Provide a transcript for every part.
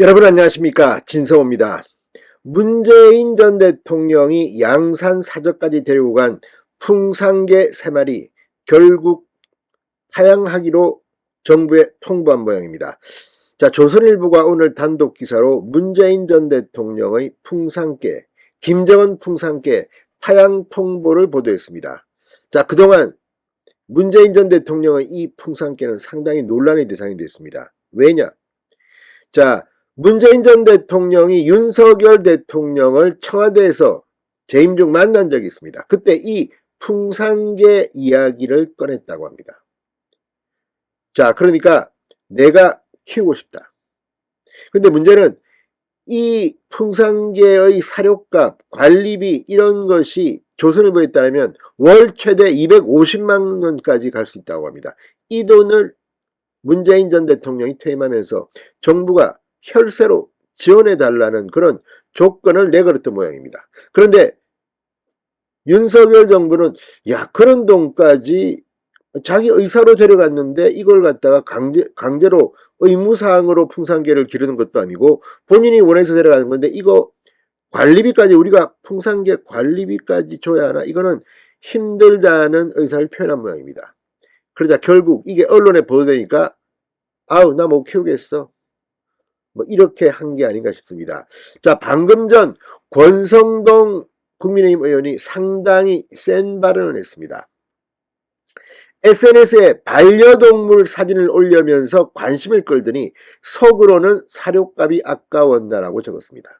여러분 안녕하십니까 진성호입니다. 문재인 전 대통령이 양산 사저까지 데리고 간 풍산개 세 마리 결국 하향하기로 정부에 통보한 모양입니다. 자 조선일보가 오늘 단독 기사로 문재인 전 대통령의 풍산개 김정은 풍산개 파양 통보를 보도했습니다. 자 그동안 문재인 전 대통령의 이 풍산개는 상당히 논란의 대상이 됐습니다. 왜냐? 자 문재인 전 대통령이 윤석열 대통령을 청와대에서 재임 중 만난 적이 있습니다. 그때 이 풍산계 이야기를 꺼냈다고 합니다. 자, 그러니까 내가 키우고 싶다. 근데 문제는 이 풍산계의 사료값, 관리비 이런 것이 조선일보에 따르면 월 최대 250만 원까지 갈 수 있다고 합니다. 이 돈을 문재인 전 대통령이 퇴임하면서 정부가 혈세로 지원해 달라는 그런 조건을 내걸었던 모양입니다. 그런데 윤석열 정부는 야 그런 돈까지 자기 의사로 데려갔는데 이걸 갖다가 강제, 강제로 의무사항으로 풍산계를 기르는 것도 아니고 본인이 원해서 데려가는 건데 이거 관리비까지 우리가 풍산계 관리비까지 줘야 하나 이거는 힘들다는 의사를 표현한 모양입니다. 그러자 결국 이게 언론에 보도되니까 아우 나 못 키우겠어 뭐 이렇게 한 게 아닌가 싶습니다. 자, 방금 전 권성동 국민의힘 의원이 상당히 센 발언을 했습니다. SNS에 반려동물 사진을 올리면서 관심을 끌더니 속으로는 사료값이 아까웠다라고 적었습니다.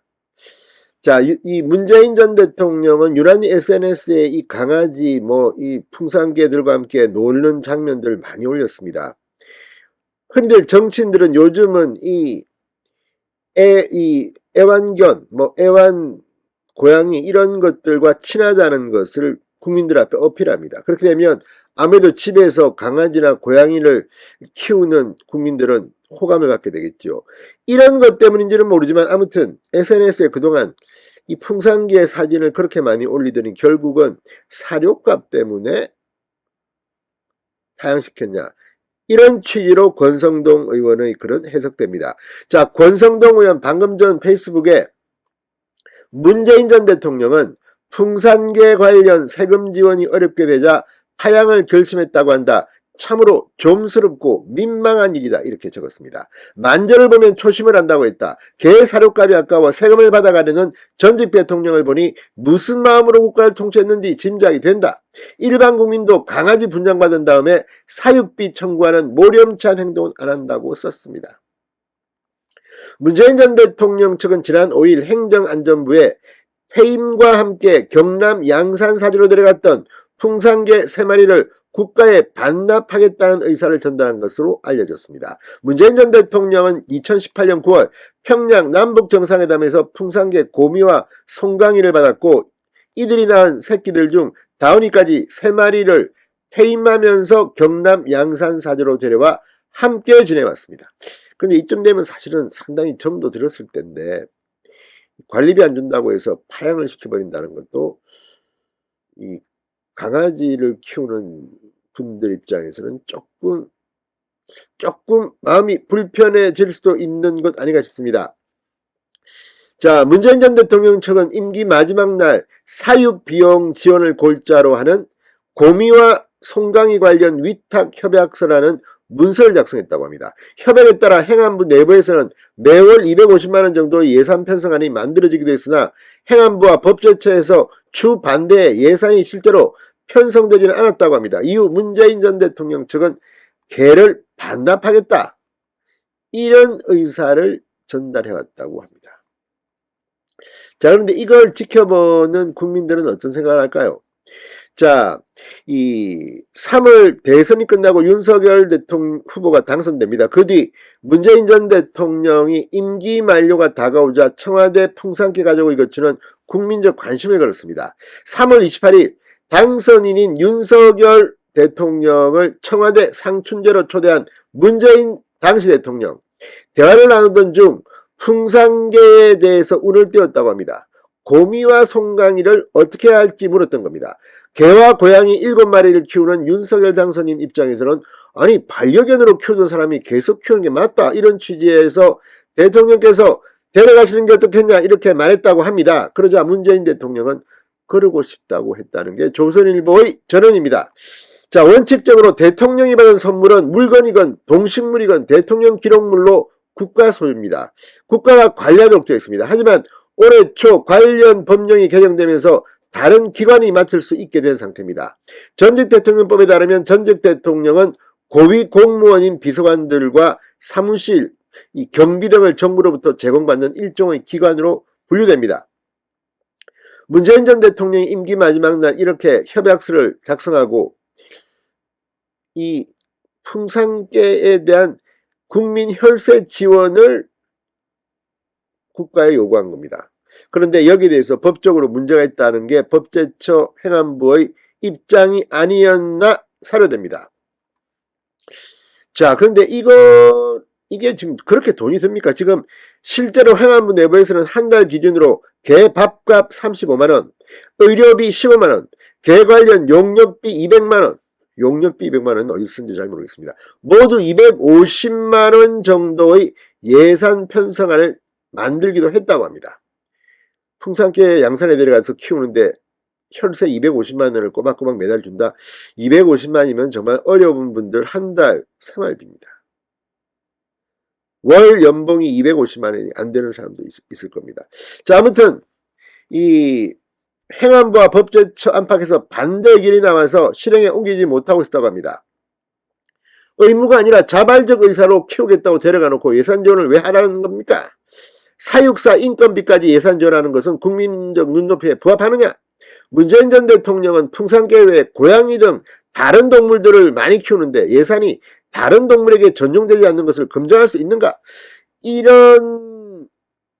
자, 이 문재인 전 대통령은 유난히 SNS에 이 강아지 뭐 이 풍산개들과 함께 노는 장면들을 많이 올렸습니다. 근데 정치인들은 요즘은 이 애, 이 애완견, 뭐 애완 고양이 이런 것들과 친하다는 것을 국민들 앞에 어필합니다. 그렇게 되면 아무래도 집에서 강아지나 고양이를 키우는 국민들은 호감을 갖게 되겠죠. 이런 것 때문인지는 모르지만 아무튼 SNS에 그동안 이 풍산기의 사진을 그렇게 많이 올리더니 결국은 사료값 때문에 하향시켰냐. 이런 취지로 권성동 의원의 글은 해석됩니다. 자, 권성동 의원 방금 전 페이스북에 문재인 전 대통령은 풍산계 관련 세금 지원이 어렵게 되자 파양을 결심했다고 한다. 참으로 좀스럽고 민망한 일이다. 이렇게 적었습니다. 만전을 보면 초심을 한다고 했다. 개 사료값이 아까워 세금을 받아가려는 전직 대통령을 보니 무슨 마음으로 국가를 통치했는지 짐작이 된다. 일반 국민도 강아지 분장받은 다음에 사육비 청구하는 모렴치한 행동은 안 한다고 썼습니다. 문재인 전 대통령 측은 지난 5일 행정안전부에 퇴임과 함께 경남 양산 사지로 데려갔던 풍산개 3마리를 국가에 반납하겠다는 의사를 전달한 것으로 알려졌습니다. 문재인 전 대통령은 2018년 9월 평양 남북 정상회담에서 풍산개 고미와 송강이를 받았고 이들이 낳은 새끼들 중 다운이까지 3마리를 퇴임하면서 경남 양산 사저로 데려와 함께 지내왔습니다. 근데 이쯤 되면 사실은 상당히 정도 들었을 텐데 관리비 안 준다고 해서 파양을 시켜버린다는 것도 이 강아지를 키우는 분들 입장에서는 조금 조금 마음이 불편해질 수도 있는 것 아닌가 싶습니다. 자, 문재인 전 대통령 측은 임기 마지막 날 사육 비용 지원을 골자로 하는 고미와 송강이 관련 위탁 협약서라는 문서를 작성했다고 합니다. 협약에 따라 행안부 내부에서는 매월 250만 원 정도의 예산 편성안이 만들어지기도 했으나 행안부와 법제처에서 주 반대의 예산이 실제로 편성되지는 않았다고 합니다. 이후 문재인 전 대통령 측은 개를 반납하겠다. 이런 의사를 전달해왔다고 합니다. 자, 그런데 이걸 지켜보는 국민들은 어떤 생각을 할까요? 자, 이 3월 대선이 끝나고 윤석열 대통령 후보가 당선됩니다. 그 뒤 문재인 전 대통령이 임기 만료가 다가오자 청와대 풍산기 가지고 이것주는 국민적 관심을 걸었습니다. 3월 28일 당선인인 윤석열 대통령을 청와대 상춘제로 초대한 문재인 당시 대통령 대화를 나누던 중 풍산계에 대해서 운을 띄웠다고 합니다. 고미와 송강이를 어떻게 할지 물었던 겁니다. 개와 고양이 7마리를 키우는 윤석열 당선인 입장에서는 아니 반려견으로 키우던 사람이 계속 키우는 게 맞다 이런 취지에서 대통령께서 데려가시는 게 어떻겠냐 이렇게 말했다고 합니다. 그러자 문재인 대통령은 그러고 싶다고 했다는 게 조선일보의 전언입니다. 자, 원칙적으로 대통령이 받은 선물은 물건이건 동식물이건 대통령 기록물로 국가 소유입니다. 국가가 관리하도록 되어 있습니다. 하지만 올해 초 관련 법령이 개정되면서 다른 기관이 맡을 수 있게 된 상태입니다. 전직 대통령법에 따르면 전직 대통령은 고위 공무원인 비서관들과 사무실, 이 경비 등을 정부로부터 제공받는 일종의 기관으로 분류됩니다. 문재인 전 대통령이 임기 마지막 날 이렇게 협약서를 작성하고 이 풍산계에 대한 국민 혈세 지원을 국가에 요구한 겁니다. 그런데 여기에 대해서 법적으로 문제가 있다는 게 법제처 행안부의 입장이 아니었나 사료됩니다. 자, 그런데 이거 이게 지금 그렇게 돈이 듭니까? 지금 실제로 행안부 내부에서는 한 달 기준으로 개 밥값 35만 원, 의료비 15만 원, 개 관련 용역비 200만 원, 용역비 200만 원은 어디서 쓴지 잘 모르겠습니다. 모두 250만 원 정도의 예산 편성안을 만들기도 했다고 합니다. 풍산개 양산에 내려가서 키우는데 혈세 250만 원을 꼬박꼬박 매달 준다. 250만이면 정말 어려운 분들 한 달 생활비입니다. 월 연봉이 250만 원이 안 되는 사람도 있, 을 겁니다. 자, 아무튼 이 행안부와 법제처 안팎에서 반대 의견이 나와서 실행에 옮기지 못하고 있다고 합니다. 의무가 아니라 자발적 의사로 키우겠다고 데려가 놓고 예산 지원을 왜 하라는 겁니까? 사육사 인건비까지 예산 지원하는 것은 국민적 눈높이에 부합하느냐? 문재인 전 대통령은 풍산개 외 고양이 등 다른 동물들을 많이 키우는데 예산이 다른 동물에게 전용되지 않는 것을 검증할 수 있는가? 이런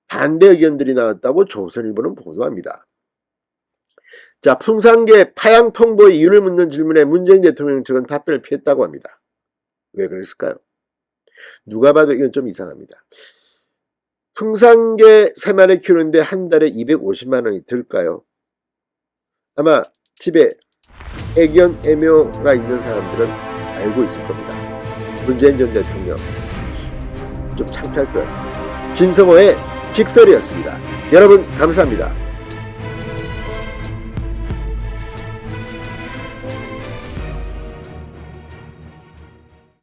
반대 의견들이 나왔다고 조선일보는 보도합니다. 자, 풍산개 파양 통보의 이유를 묻는 질문에 문재인 대통령 측은 답변을 피했다고 합니다. 왜 그랬을까요? 누가 봐도 이건 좀 이상합니다. 풍산개 세 마리 키우는데 한 달에 250만 원이 들까요? 아마 집에 애견 애묘가 있는 사람들은 알고 있을 겁니다. 문재인 전 대통령 좀 창피할 것 같습니다. 진성호의 직설이었습니다. 여러분 감사합니다.